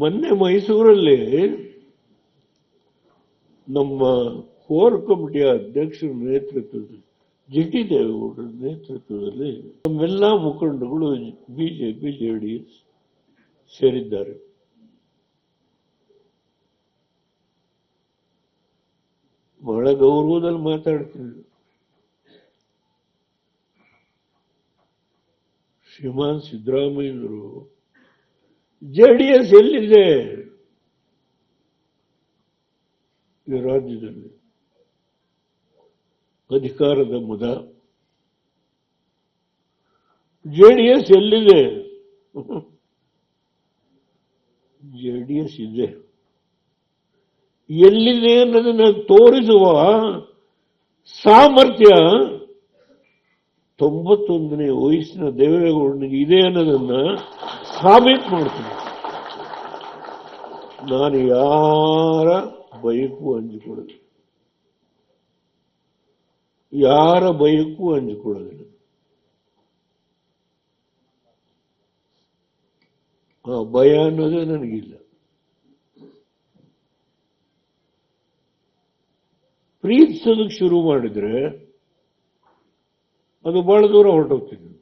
ಮೊನ್ನೆ ಮೈಸೂರಲ್ಲಿ ನಮ್ಮ ಕೋರ್ ಕಮಿಟಿಯ ಅಧ್ಯಕ್ಷರ ನೇತೃತ್ವದಲ್ಲಿ, ಜಿ ಟಿ ದೇವೇಗೌಡರ ನೇತೃತ್ವದಲ್ಲಿ ನಮ್ಮೆಲ್ಲ ಮುಖಂಡಗಳು ಬಿಜೆಪಿ ಜೆಡಿಎಸ್ ಸೇರಿದ್ದಾರೆ. ಬಹಳ ಗೌರವದಲ್ಲಿ ಮಾತಾಡ್ತೀನಿ. ಶ್ರೀಮಾನ್ ಸಿದ್ದರಾಮಯ್ಯರು ಜೆಡಿಎಸ್ ಎಲ್ಲಿದೆ? ಈ ರಾಜ್ಯದಲ್ಲಿ. ಅಧಿಕಾರದ ಮುದ. ಜೆಡಿಎಸ್ ಎಲ್ಲಿದೆ? ಜೆಡಿಎಸ್ ಇದೆ. ಎಲ್ಲಿದೆ ಅನ್ನೋದನ್ನ ತೋರಿಸುವ ಸಾಮರ್ಥ್ಯ ತೊಂಬತ್ತೊಂದನೇ ವಯಸ್ಸಿನ ದೇವೇಗೌಡನಿಗೆ ಇದೆ ಅನ್ನೋದನ್ನ ಸಾಬೀತು ಮಾಡ್ತೀನಿ. ನಾನು ಯಾರ ಬೈಕು ಹಂಚಿಕೊಳ್ಳೋದು ಯಾರ ಬೈಕು ಹಂಚಿಕೊಳ್ಳೋದಿಲ್ಲ ಆ ಭಯ ಅನ್ನೋದೇ ನನಗಿಲ್ಲ. ಪ್ರೀತಿಸೋದಕ್ಕೆ ಶುರು ಮಾಡಿದ್ರೆ ಅದು ಬಹಳ ದೂರ ಹೊರಟೋಗ್ತಿದ್ದೆ